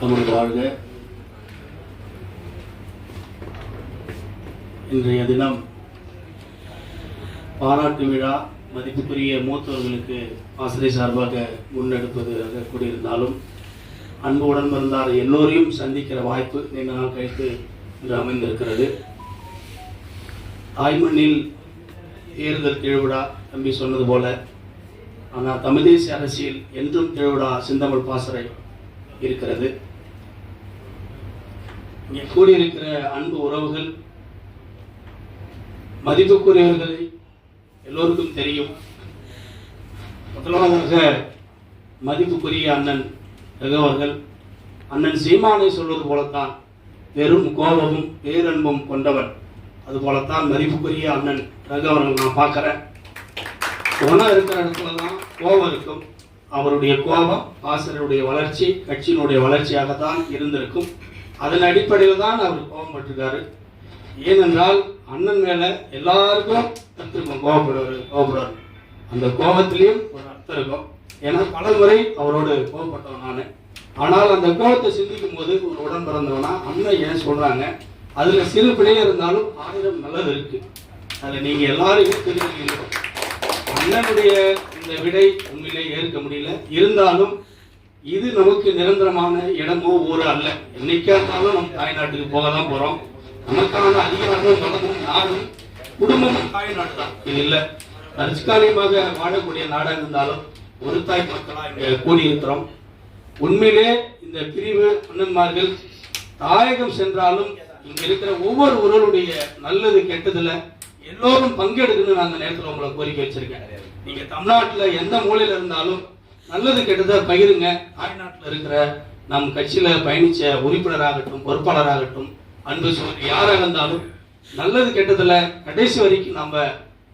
தமிழ் வாழ்க. இன்றைய தினம் பாராட்டு விழா மதிப்புக்குரிய மூத்தவர்களுக்கு ஆசிரியர் சார்பாக முன்னெடுப்பதாக கூடியிருந்தாலும் அன்புடன் பிறந்தார் எல்லோரையும் சந்திக்கிற வாய்ப்பு நீண்ட நாள் கழித்து இன்று அமைந்திருக்கிறது. தாய்மண்ணில் ஏறுதல் திருவிழா தம்பி சொன்னது போல. ஆனால் தமிழ் தேசிய அரசியல் என்றும் திருவிழா சிந்தமிழ் பாசறை இருக்கிறது. இங்கே கூடியிருக்கிற அன்பு உறவுகள் மதிப்புக்குரியவர்களை எல்லோருக்கும் தெரியும். முதலாவதாக மதிப்புக்குரிய அண்ணன் ரகவர்கள். அண்ணன் சீமானை சொல்வது போலத்தான் பெரும் கோபமும் பேரன்பும் கொண்டவர் அதுபோலத்தான் மதிப்புக்குரிய அண்ணன் ரகவர்கள் நான் பார்க்குறேன். குணம் இருக்கிற இடத்துல தான் கோபம் இருக்கும். அவருடைய கோபம் ஆசிரியருடைய வளர்ச்சி கட்சியினுடைய வளர்ச்சியாக தான் இருந்திருக்கும். அதன் அடிப்படையில் தான் அவர் கோபப்பட்டிருக்காரு ஏனென்றால் அண்ணன் மேல எல்லாருக்கும் திரும்ப கோபப்படுவார் கோபப்படுவார். அந்த கோபத்திலையும் ஒரு அர்த்தம் இருக்கும். ஏன்னா பல முறை அவரோடு கோபப்பட்டவன் நான். ஆனால் அந்த கோபத்தை சிந்திக்கும் போது ஒரு உடன் பிறந்தவனா அண்ணன் ஏன் சொல்றாங்க? அதுல சிறு பிழையே இருந்தாலும் ஆயிரம் நல்லது இருக்கு. அதுல நீங்க எல்லாரையும் தெரிஞ்சுக்கிறீங்க அண்ணனுடைய இந்த விடை உண்மையிலே ஏற்க முடியல. இருந்தாலும் இது நமக்கு நிரந்தரமான இடமோ ஊரோ அல்ல. என்னைக்கா இருந்தாலும் நம்ம தாய்நாட்டுக்கு போக தான் போறோம். நமக்கான அதிகாரமும் பலமும் நாடும் குடும்பமும் தாய்நாடு தான். இது இல்ல. தற்காலிகமாக வாழக்கூடிய நாடாக இருந்தாலும் ஒரு தாய் மக்களா இங்க கூடியிருக்கிறோம். உண்மையிலே இந்த பிரிவு அண்ணன்மார்கள் தாயகம் சென்றாலும் இங்க இருக்கிற ஒவ்வொரு உறவுடைய நல்லது கெட்டதுல எல்லோரும் பங்கெடுக்கணும்னு நான் அந்த நேரத்தில் உங்களை கோரிக்கை வச்சிருக்கேன். நீங்க தமிழ்நாட்டுல எந்த மூலையில இருந்தாலும் நல்லது கெட்டதை பகிருங்க. தாய்நாட்டில் இருக்கிற நம் கட்சியில் பயணித்த உறுப்பினராகட்டும் பொறுப்பாளராகட்டும் அன்பு சோதரி யாராக இருந்தாலும் நல்லது கெட்டதில் கடைசி வரைக்கும் நம்ம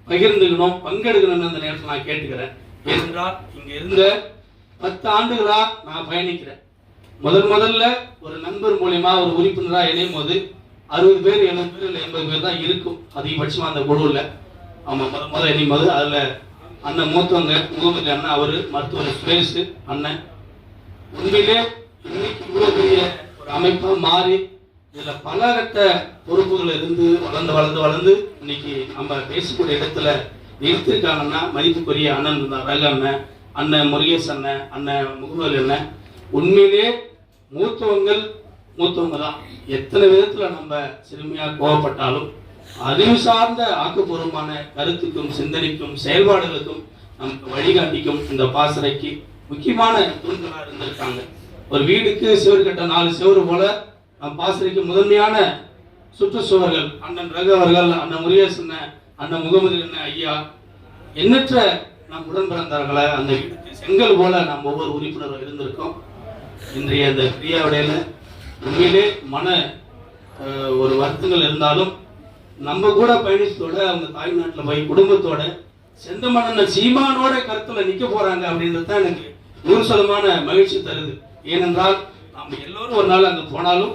பகிர்ந்துக்கணும் பங்கெடுக்கணும்னு அந்த நேரத்தில் நான் கேட்டுக்கிறேன். ஏனென்றால் இங்கே இருந்த பத்து ஆண்டுகளாக நான் பயணிக்கிறேன். முதல் முதல்ல ஒரு நண்பர் மூலியமா ஒரு உறுப்பினராக இணையும் போது அறுபது பேர் எழுபது பேர் இல்லை எண்பது பேர் தான் இருக்கும். அதிகபட்சமாக அந்த குழுவில். ஆமாம் முத முதல் இணையும் போது அதில் அண்ணன் மூத்தவங்க முகமது அண்ணன் அவர் மருத்துவர் சுரேஷ் அண்ணன். உண்மையிலே இன்னைக்கு இவ்வளோ பெரிய ஒரு அமைப்பாக மாறி இதில் பல கட்ட பொறுப்புகள் இருந்து வளர்ந்து வளர்ந்து வளர்ந்து இன்னைக்கு நம்ம பேசக்கூடிய இடத்துல நிறுத்திருக்காங்கன்னா மதிப்புக்குரிய அண்ணன் இருந்தார் ரகு அண்ணன் அண்ணன் முருகேஷ் அண்ணன் அண்ணன் முகமது அண்ணன். உண்மையிலே மூத்தவங்கள் மூத்தவங்க தான் எத்தனை விதத்தில் நம்ம சிறுமியாக கோவப்பட்டாலும் அறிவு சார்ந்த ஆக்கப்பூர்வமான கருத்துக்கும் சிந்தனைக்கும் செயல்பாடுகளுக்கும் நமக்கு வழிகாட்டிக்கும் இந்த பாசறைக்கு முக்கியமான தூண்களா இருந்திருக்காங்க. ஒரு வீடுக்கு சுவர் கட்ட நாலு சுவர் போல நம் பாசறைக்கு முதன்மையான சுற்றுச்சுவர்கள் அண்ணன் ரகு அவர்கள் அண்ணன் முருகேசன் அண்ணன், அண்ணன் முகமது அண்ணன் ஐயா எண்ணற்ற நம் உடன் பிறந்தார்களே அந்த வீட்டுக்கு செங்கல் போல நாம் ஒவ்வொரு உறுப்பினரும் இருந்திருக்கோம். இன்றைய அந்த கிரியாவுடையில உண்மையிலே மன ஒரு வருத்தங்கள் இருந்தாலும் நம்ம கூட பயணிச்சதோட அவங்க தாய்நாட்டில் போய் குடும்பத்தோட செந்தமன்னன் சீமானோட கருத்துல நிக்க போறாங்க அப்படின்றது தான் எனக்கு நூறு சதமான மகிழ்ச்சி தருது. ஏனென்றால் நம்ம எல்லோரும் ஒரு நாள் அங்க போனாலும்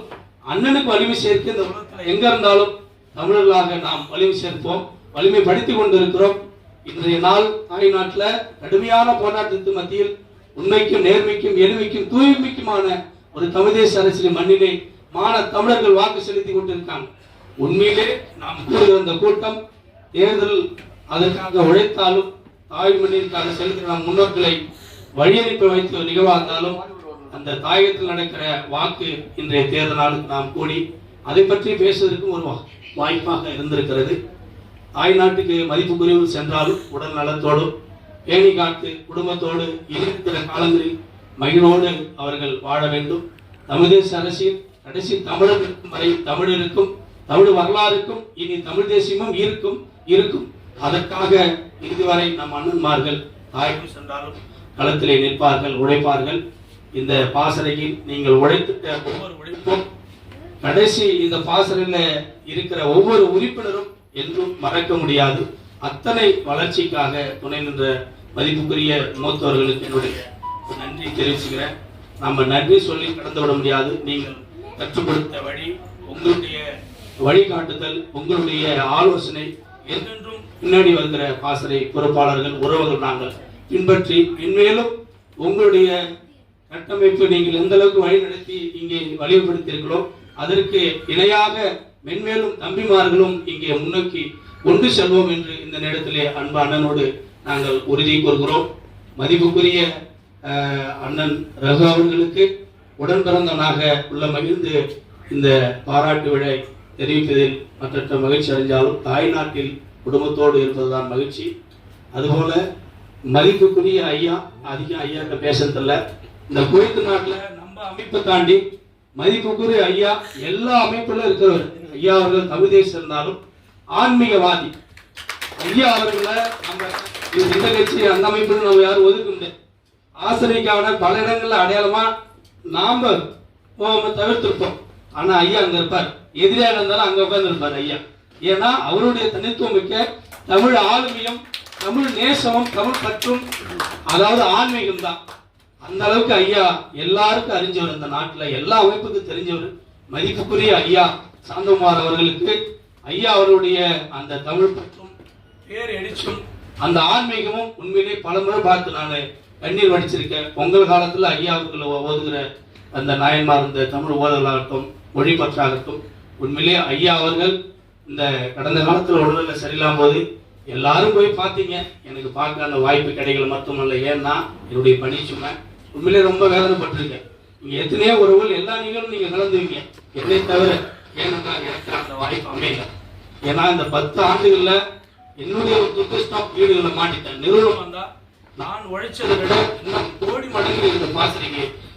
அண்ணனுக்கு வலிமை சேர்க்க இந்த உலகத்துல எங்க இருந்தாலும் தமிழர்களாக நாம் வலிமை சேர்ப்போம் வலிமைப்படுத்தி கொண்டிருக்கிறோம். இன்றைய நாள் தாய்நாட்டுல கடுமையான போராட்டத்து மத்தியில் உண்மைக்கும் நேர்மைக்கும் எளிமைக்கும் தூய்மைக்குமான ஒரு தமிழ் தேச அரசியல் மண்ணிலே மான தமிழர்கள் வாக்கு செலுத்தி கொண்டிருக்காங்க. உண்மையிலே நாம் கூறுகிற இந்த கூட்டம் தேர்தல் அதற்காக உழைத்தாலும் தாய் மண்ணிற்காக செலுத்தின நம் முன்னோர்களை வழியனுப்பி வைத்து நிகழ்வாக இருந்தாலும் அந்த தாயகத்தில் நடக்கிற வாக்கு இன்றைய தேர்தலாளுக்கு நாம் கூடி அதை பற்றி பேசுவதற்கும் ஒரு வா- வாய்ப்பாக இருந்திருக்கிறது. தாய் நாட்டுக்கு மதிப்புக்குரியவர் சென்றாலும் உடல் நலத்தோடும் பேணி காத்து குடும்பத்தோடு இருக்கிற காலங்களில் மகிழ்வோடு அவர்கள் வாழ வேண்டும். தமிழ் தேச அரசியல் கடைசி தமிழர்களுக்கும் வரை தமிழருக்கும் தமிழ் வரலாறுக்கும் இனி தமிழ் தேசியமும் இருக்கும் இருக்கும். அதற்காக இதுவரை நம் அண்ணன்மார்கள் தாய்க்கு சென்றாலும் களத்திலே நிற்பார்கள் உழைப்பார்கள். இந்த பாசறையில் நீங்கள் உழைத்துட்ட ஒவ்வொரு உழைப்பும் கடைசி இந்த பாசறையில் இருக்கிற ஒவ்வொரு உறுப்பினரும் என்றும் மறக்க முடியாது. அத்தனை வளர்ச்சிக்காக துணை நின்ற மதிப்புக்குரிய மூத்தவர்களுக்கு என்னுடைய நன்றி தெரிவிச்சுக்கிறேன். நம்ம நன்றி சொல்லி கடந்து விட முடியாது. நீங்கள் கற்றுக் கொடுத்த வழி உங்களுடைய வழிகாட்டுதல் உங்களுடைய ஆலோசனை என்றென்றும் பின்னாடி வருகிற பாசறை பொறுப்பாளர்கள் உறவுகள் நாங்கள் பின்பற்றி இன்மேலும் உங்களுடைய கட்டமைப்பு நீங்கள் எந்த அளவுக்கு வழிநடத்தி இங்கே வலிமைப்படுத்தியிருக்கிறோம் அதற்கு இணையாக மென்மேலும் தம்பிமார்களும் இங்கே முன்னோக்கி கொண்டு செல்வோம் என்று இந்த நேரத்திலே அன்பு அண்ணனோடு நாங்கள் உறுதி கூறுகிறோம். மதிப்புக்குரிய அண்ணன் ரகு அவர்களுக்கு உடன் பிறந்தவனாக உள்ள மகிழ்ந்து இந்த பாராட்டு விழை தெரிவிப்பதில் மற்ற மகிழ்ச்சி அடைஞ்சாலும் தாய்நாட்டில் குடும்பத்தோடு இருப்பதுதான் மகிழ்ச்சி. அதுபோல மதிப்புக்குரிய ஐயா அதிகம் ஐயாட்ட பேசுறதில்ல இந்த குவைத்து நாட்டில் நம்ம அமைப்பை தாண்டி மதிப்புக்குரிய ஐயா எல்லா அமைப்புல இருக்கிறவர் ஐயா அவர்கள் தமிழ் தேசம் இருந்தாலும் ஆன்மீகவாதி. ஐயா அவர்களை நம்ம இந்த கட்சி அந்த அமைப்புன்னு நம்ம யாரும் ஒதுக்க முடியாது. ஆசிரியக்கான பல இடங்கள்ல அடையாளமா நாம தவிர்த்திருப்போம். ஆனா ஐயா அங்க இருப்பார். எதிரியாக இருந்தாலும் அங்க உட்கார்ந்து இருப்பார் ஐயா. ஏன்னா அவருடைய தனித்துவம் மிக்க தமிழ் ஆளுமையும் தமிழ் நேசமும் தமிழ் பற்றும் அதாவது ஆன்மீகம் தான். அந்த அளவுக்கு ஐயா எல்லாருக்கும் அறிஞ்சவர் இந்த நாட்டில். எல்லா அமைப்புக்கும் தெரிஞ்சவர். மதிப்புக்குரிய ஐயா சாந்தகுமார் அவர்களுக்கு ஐயா அவருடைய அந்த தமிழ் பற்றும் பேர் எழுச்சும் அந்த ஆன்மீகமும் உண்மையிலே பல முறை பார்த்து நான் கண்ணீர் வடிச்சிருக்கேன். பொங்கல் காலத்தில் ஐயா அவர்களை ஓதுகிற அந்த நாயன்மார் இந்த தமிழ் ஓதலாகட்டும் மொழி பற்றாகட்டும் உண்மையிலே ஐயா அவர்கள் இந்த கடந்த காலத்துல உடல்நிலை சரியில்லாம போது எல்லாரும் போய் பார்த்தீங்க. எனக்கு பார்க்க அந்த வாய்ப்பு கிடைக்கல மட்டுமல்ல. ஏன்னா என்னுடைய பணி சுமை உண்மையிலே ரொம்ப வேதனைப்பட்டிருக்கேன். நீங்க எத்தனையோ உறவுகள் எல்லா நிகழ்வும் நீங்க கலந்துவீங்க. என்னை தவிர ஏன்னா எனக்கு அந்த வாய்ப்பு அமையல. ஏன்னா இந்த பத்து ஆண்டுகள்ல என்னுடைய ஒரு வீடுகளை மாட்டிட்டேன். நிறுவனம் வந்தா நான் உழைச்சதை விட இன்னும் கோடி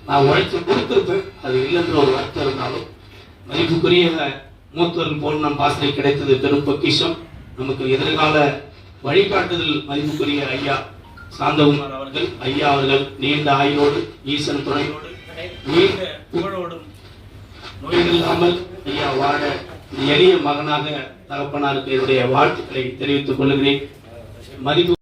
நான் உழைச்சி கொடுத்திருப்பேன். அது இல்லைன்ற ஒரு வருத்தம் இருந்தாலும் மதிப்புக்குரிய மூத்தவர்கள் போல் நம் பாசனை கிடைத்தது பெரும் பொக்கிஷம். நமக்கு எதிர்கால வழிகாட்டுதல் மதிப்புக்குரிய ஐயா சாந்தகுமார் அவர்கள் ஐயா அவர்கள் நீண்ட ஆயுளோடு ஈசன் துணையோடு நீண்ட புகழோடும் நோயில்லாமல் இல்லாமல் ஐயா வாழ எளிய மகனாக தகப்பனாருக்கு என்னுடைய வாழ்த்துக்களை தெரிவித்துக் கொள்கிறேன். மதிப்பு